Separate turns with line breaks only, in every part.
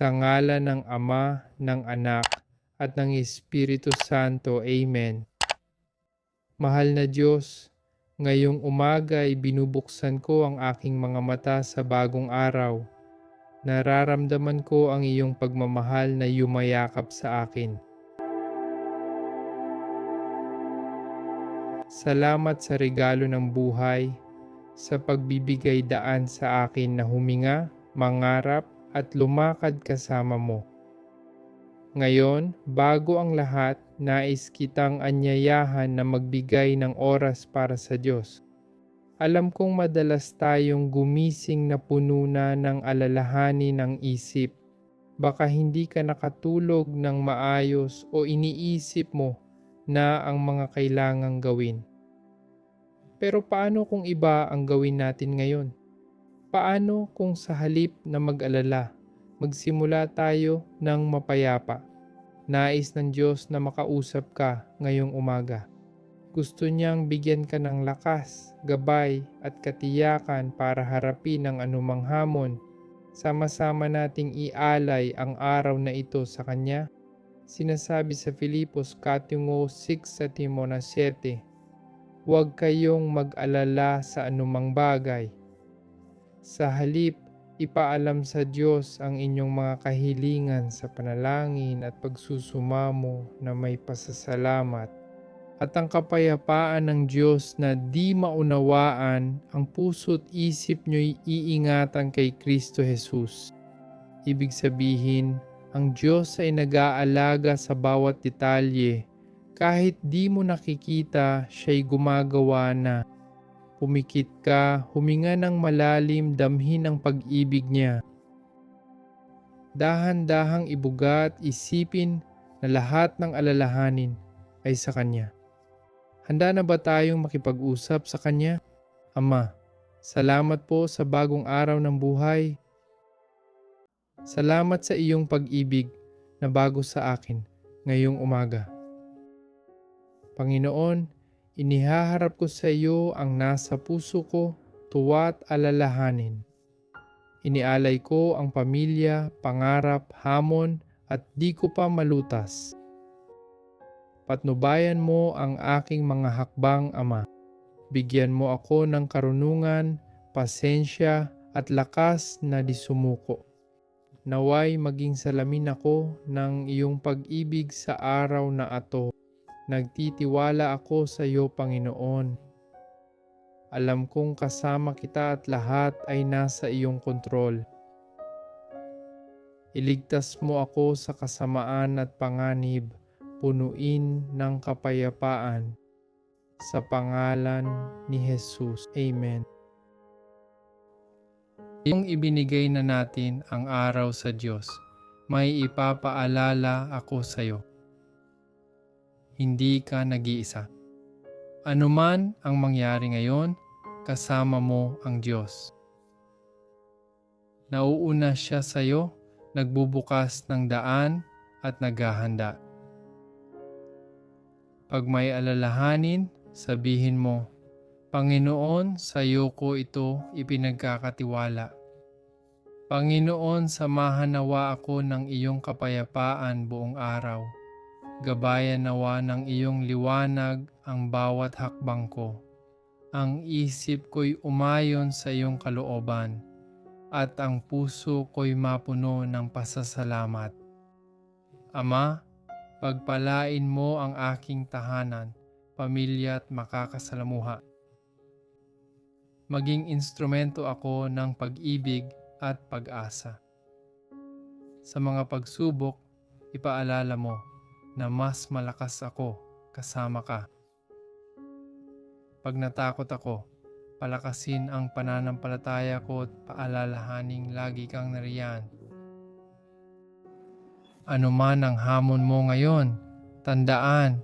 Sa ngala ng Ama, ng Anak, at ng Espiritu Santo. Amen. Mahal na Diyos, ngayong umaga ay binubuksan ko ang aking mga mata sa bagong araw. Nararamdaman ko ang iyong pagmamahal na yumayakap sa akin. Salamat sa regalo ng buhay, sa pagbibigay daan sa akin na huminga, mangarap at lumakad kasama mo. Ngayon, bago ang lahat, nais kitang anyayahan na magbigay ng oras para sa Diyos. Alam kong madalas tayong gumising na puno na ng alalahanin ng isip. Baka hindi ka nakatulog ng maayos o iniisip mo na ang mga kailangang gawin. Pero paano kung iba ang gawin natin ngayon? Paano kung sa halip na mag-alala, magsimula tayo ng mapayapa? Nais ng Diyos na makausap ka ngayong umaga. Gusto niyang bigyan ka ng lakas, gabay at katiyakan para harapin ang anumang hamon. Sama-sama nating ialay ang araw na ito sa Kanya. Sinasabi sa Filipos Katungo 6 sa Timona 7, Huwag kayong mag-alala sa anumang bagay. Sa halip, ipaalam sa Diyos ang inyong mga kahilingan sa panalangin at pagsusumamo na may pasasalamat at ang kapayapaan ng Diyos na di maunawaan ang puso't isip nyo'y iingatan kay Kristo Jesus. Ibig sabihin, ang Diyos ay nag-aalaga sa bawat detalye. Kahit di mo nakikita, siya'y gumagawa na. Pumikit ka, huminga ng malalim, damhin ang pag-ibig niya. Dahan-dahang ibugat, isipin na lahat ng alalahanin ay sa Kanya. Handa na ba tayong makipag-usap sa Kanya? Ama, salamat po sa bagong araw ng buhay. Salamat sa iyong pag-ibig na bago sa akin ngayong umaga. Panginoon, inihaharap ko sa iyo ang nasa puso ko, tuwa't alalahanin. Inialay ko ang pamilya, pangarap, hamon at di ko pa malutas patnubayan mo ang aking mga hakbang, Ama. Bigyan mo ako ng karunungan, pasensya at lakas na di sumuko. Naway maging salamin ako ng iyong pag-ibig sa araw na ato. Nagtitiwala ako sa iyo, Panginoon. Alam kong kasama kita at lahat ay nasa iyong kontrol. Iligtas mo ako sa kasamaan at panganib punuin ng kapayapaan sa pangalan ni Jesus. Amen. Yung ibinigay na natin ang araw sa Diyos, may ipapaalala ako sa iyo. Hindi ka nag-iisa. Anuman ang mangyari ngayon, kasama mo ang Diyos. Nauuna siya sa iyo, nagbubukas ng daan at naghahanda. Pag may alalahanin, sabihin mo, Panginoon, sa iyo ko ito ipinagkakatiwala. Panginoon, samahan nawa ako ng iyong kapayapaan buong araw. Gabayan nawa ng iyong liwanag ang bawat hakbang ko. Ang isip ko'y umayon sa iyong kalooban at ang puso ko'y mapuno ng pasasalamat. Ama, Pagpalain mo ang aking tahanan, pamilya at makakasalamuha. Maging instrumento ako ng pag-ibig at pag-asa. Sa mga pagsubok, ipaalala mo na mas malakas ako kasama ka. Pag natakot ako, palakasin ang pananampalataya ko at paalalahaning lagi kang nariyan ano man ang hamon mo ngayon, tandaan,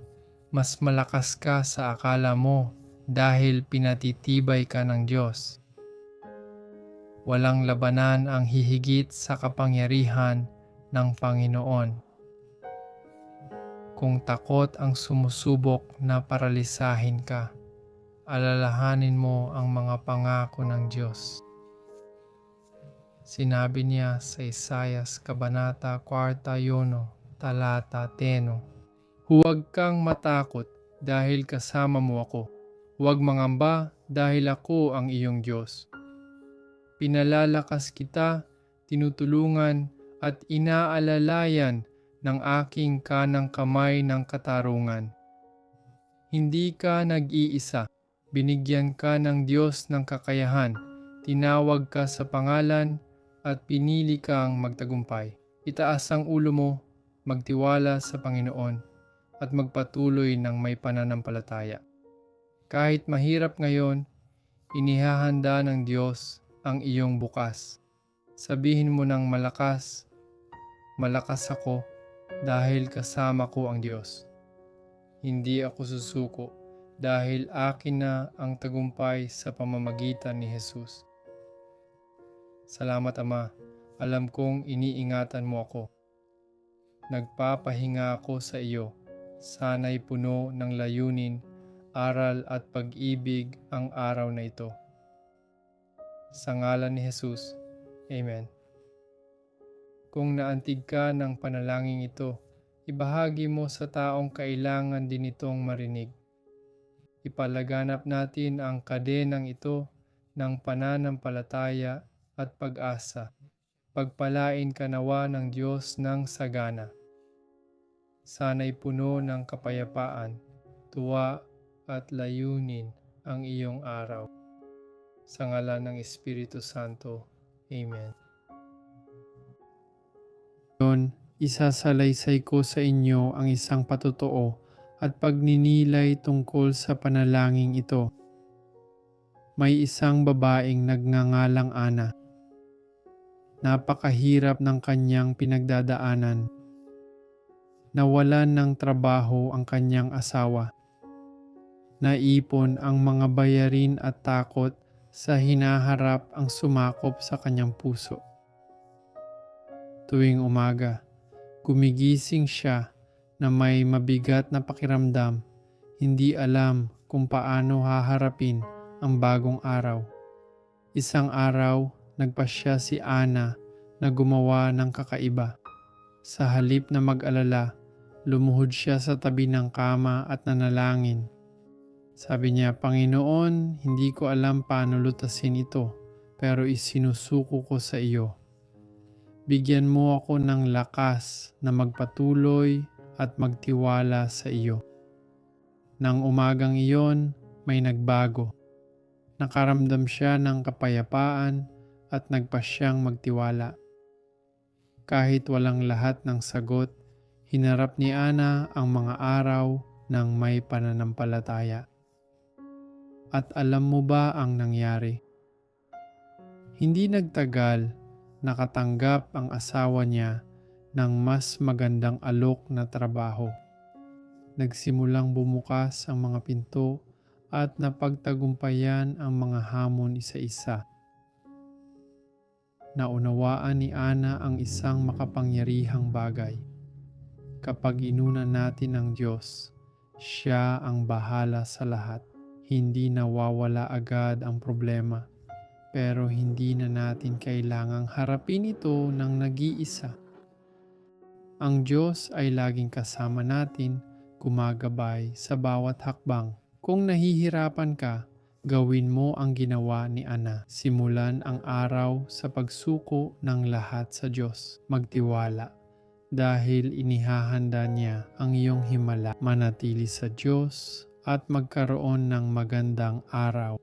mas malakas ka sa akala mo dahil pinatitibay ka ng Diyos. Walang labanan ang hihigit sa kapangyarihan ng Panginoon. Kung takot ang sumusubok na paralisahin ka, alalahanin mo ang mga pangako ng Diyos. Sinabi niya sa Isayas Kabanata 41, talata 10, Huwag kang matakot dahil kasama mo ako. Huwag mangamba dahil ako ang iyong Diyos. Pinalalakas kita, tinutulungan at inaalalayan ng aking kanang kamay ng katarungan. Hindi ka nag-iisa, binigyan ka ng Diyos ng kakayahan, tinawag ka sa pangalan at pinili kang magtagumpay. Itaas ang ulo mo, magtiwala sa Panginoon at magpatuloy ng may pananampalataya. Kahit mahirap ngayon, inihahanda ng Diyos ang iyong bukas. Sabihin mo ng malakas, malakas ako dahil kasama ko ang Diyos. Hindi ako susuko dahil akin na ang tagumpay sa pamamagitan ni Jesus. Salamat Ama, alam kong iniingatan mo ako. Nagpapahinga ako sa iyo, sana'y puno ng layunin, aral at pag-ibig ang araw na ito. Sa ngalan ni Jesus, Amen. Kung naantig ka ng panalangin ito, ibahagi mo sa taong kailangan din itong marinig. Ipalaganap natin ang kadenang ito ng pananampalataya at pag-asa. Pagpalain ka nawa ng Diyos ng sagana. Sana'y puno ng kapayapaan, tuwa at layunin ang iyong araw. Sa ngalan ng Espiritu Santo. Amen. Ngayon, isasalaysay ko sa inyo ang isang patotoo at pagninilay tungkol sa panalangin ito. May isang babaeng nagngangalang Ana. Napakahirap ng kanyang pinagdadaanan. Nawalan ng trabaho ang kanyang asawa. Naipon ang mga bayarin at takot sa hinaharap ang sumakop sa kanyang puso. Tuwing umaga, gumigising siya na may mabigat na pakiramdam, hindi alam kung paano haharapin ang bagong araw. Isang araw, nagpasya si Ana na gumawa ng kakaiba. Sa halip na mag-alala, lumuhod siya sa tabi ng kama at nanalangin. Sabi niya, Panginoon, hindi ko alam paano lutasin ito, pero isinusuko ko sa iyo. Bigyan mo ako ng lakas na magpatuloy at magtiwala sa iyo. Nang umagang iyon, may nagbago. Nakaramdam siya ng kapayapaan at nagpa siyang magtiwala. Kahit walang lahat ng sagot, hinarap ni Ana ang mga araw ng may pananampalataya. At alam mo ba ang nangyari? Hindi nagtagal, nakatanggap ang asawa niya ng mas magandang alok na trabaho. Nagsimulang bumukas ang mga pinto at napagtagumpayan ang mga hamon isa-isa. Naunawaan ni Ana ang isang makapangyarihang bagay. Kapag inunan natin ang Diyos, siya ang bahala sa lahat. Hindi nawawala agad ang problema, pero hindi na natin kailangang harapin ito ng nag-iisa. Ang Diyos ay laging kasama natin, gumagabay sa bawat hakbang. Kung nahihirapan ka, gawin mo ang ginawa ni Ana. Simulan ang araw sa pagsuko ng lahat sa Diyos. Magtiwala dahil inihahanda niya ang iyong himala. Manatili sa Diyos at magkaroon ng magandang araw.